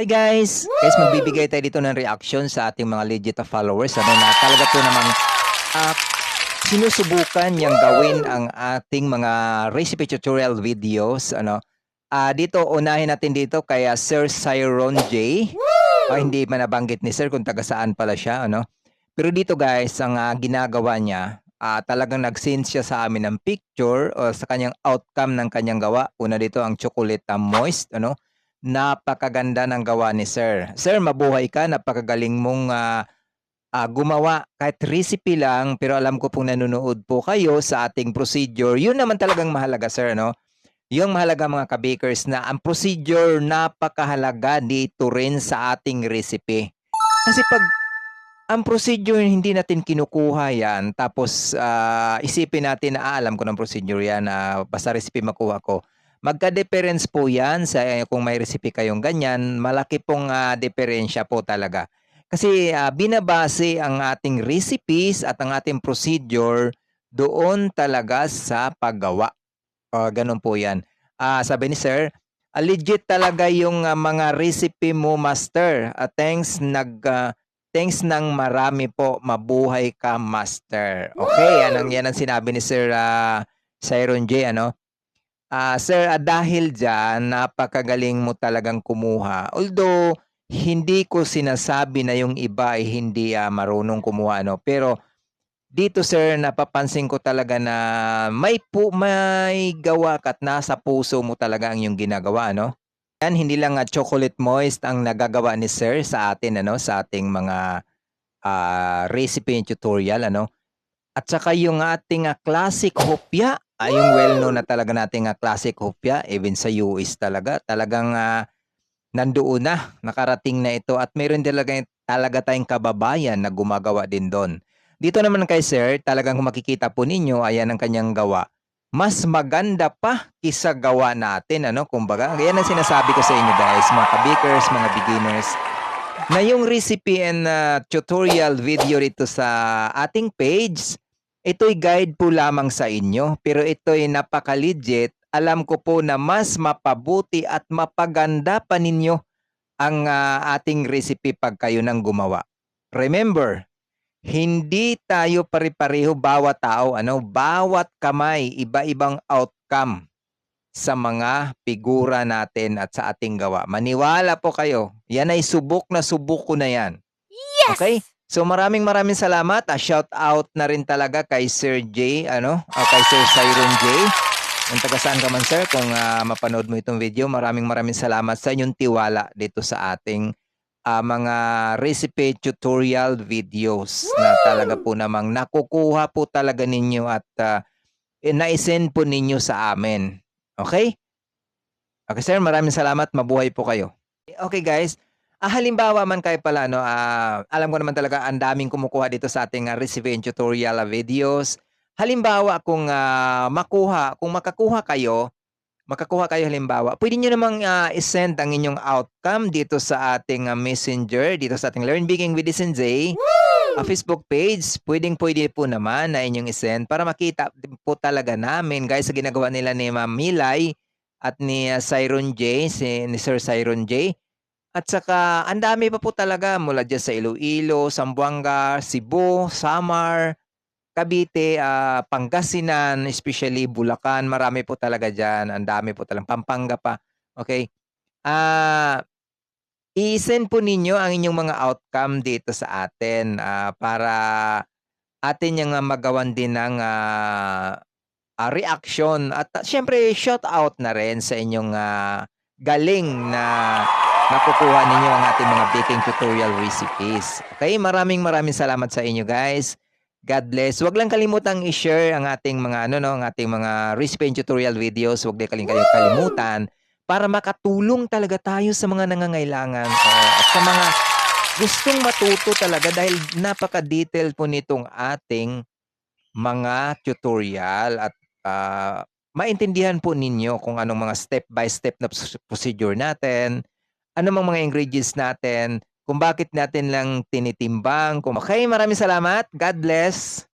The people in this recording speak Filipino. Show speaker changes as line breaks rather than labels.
Hi guys! Guys, magbibigay tayo dito ng reaction sa ating mga legit na followers. Ano na talaga po naman ah, sinusubukan niyang gawin ang ating mga recipe tutorial videos. Ano, Ah, dito, unahin natin dito kaya Sir Cyron J. Ah, hindi man nabanggit ni Sir kung taga saan pala siya. Ano? Pero dito guys, ang ah, ginagawa niya, ah, talagang nag-send siya sa amin ng picture o sa kanyang outcome ng kanyang gawa. Una dito ang chocolate moist. Ano? Napakaganda ng gawa ni Sir. Sir, mabuhay ka. Napakagaling mong ah, ah, gumawa kahit recipe lang pero alam ko pong nanonood po kayo sa ating procedure. Yun naman talagang mahalaga, Sir. No? Yung mahalaga mga kabakers na ang procedure napakahalaga dito rin sa ating recipe. Kasi pag ang procedure hindi natin kinukuha yan tapos ah, isipin natin na ah, alam ko ng procedure yan ah, basta recipe makuha ko. Magka-difference po yan sa eh, kung may recipe kayong ganyan, malaki pong ah, diferensya po talaga. Kasi ah, binabase ang ating recipes at ang ating procedure doon talaga sa paggawa. Ah, ganun po 'yan. Ah, sabi ni Sir, ah, legit talaga yung ah, mga recipe mo, Master. Ah, thanks nag ah, thanks ng marami po. Mabuhay ka, Master. Okay, yan ang yan ang sinabi ni Sir ah, Cyron J, ano? Ah, Sir, ah, dahil diyan napakagaling mo talagang kumuha. Although hindi ko sinasabi na yung iba ay hindi ah, marunong kumuha, no? Pero dito sir, napapansin ko talaga na may pu may gawa ka at nasa puso mo talaga ang iyong ginagawa, no? Yan, hindi lang ah, chocolate moist ang nagagawa ni sir sa atin, ano, sa ating mga ah, recipe and tutorial, ano? At saka yung ating ah, classic hopya, ay yung well-known na talaga nating ah, classic hopya, even sa US talaga, talagang ah, nandoon na, nakarating na ito at mayroon talaga, talaga tayong kababayan na gumagawa din doon. Dito naman kay Sir, talagang kung makikita po ninyo, ayan ang kanyang gawa. Mas maganda pa kisa gawa natin, ano? Kumbaga, yan ang sinasabi ko sa inyo guys, mga kabikers, mga beginners, na yung recipe and uh, tutorial video rito sa ating page, ito'y guide po lamang sa inyo, pero ito'y napaka-legit. Alam ko po na mas mapabuti at mapaganda pa ninyo ang uh, ating recipe pag kayo nang gumawa. Remember, hindi tayo pare-pareho bawat tao, ano, bawat kamay, iba-ibang outcome sa mga figura natin at sa ating gawa. Maniwala po kayo. Yan ay subok na subok ko na yan.
Yes!
Okay? So maraming maraming salamat. A shout out na rin talaga kay Sir J, ano, o kay Sir Cyron J. Kung taga saan ka man sir, kung ah, mapanood mo itong video, maraming maraming salamat sa inyong tiwala dito sa ating ah, mga recipe tutorial videos na talaga po namang nakukuha po talaga ninyo at ah, eh, na-send po ninyo sa amin. Okay? Okay sir, maraming salamat. Mabuhay po kayo. Okay guys, ah, halimbawa man kayo pala, no, ah, alam ko naman talaga ang daming kumukuha dito sa ating ah, recipe and tutorial ah, videos. Halimbawa kung ah, makuha, kung makakuha kayo, makakuha kayo halimbawa, pwede nyo namang ah, isend ang inyong outcome dito sa ating ah, messenger, dito sa ating Learn Baking with Sensei. Ah, Facebook page, pwedeng pwede po naman na inyong isend para makita din po talaga namin guys sa ginagawa nila ni Ma'am Milay at ni ah, Cyron J, si, ni Sir Cyron J. At saka ang dami pa po talaga mula dyan sa Iloilo, Zamboanga, Cebu, Samar, Cavite, ah, Pangasinan, especially Bulacan, marami po talaga dyan. Ang dami po talaga. Pampanga pa. Okay? Ah, i-send po ninyo ang inyong mga outcome dito sa atin ah, para atin yung magawan din ng ah, ah, reaction at uh, syempre shout out na rin sa inyong ah, galing na nakukuha ninyo ang ating mga baking tutorial recipes. Okay, maraming maraming salamat sa inyo guys. God bless. Huwag lang kalimutang i-share ang ating mga ano no, ang ating mga recipe and tutorial videos. Huwag din kaling kalimutan para makatulong talaga tayo sa mga nangangailangan uh, at sa mga gustong matuto talaga dahil napaka-detail po nitong ating mga tutorial at uh, maintindihan po ninyo kung anong mga step by step na procedure natin, ano mga ingredients natin, kung bakit natin lang tinitimbang. Okay, maraming salamat. God bless.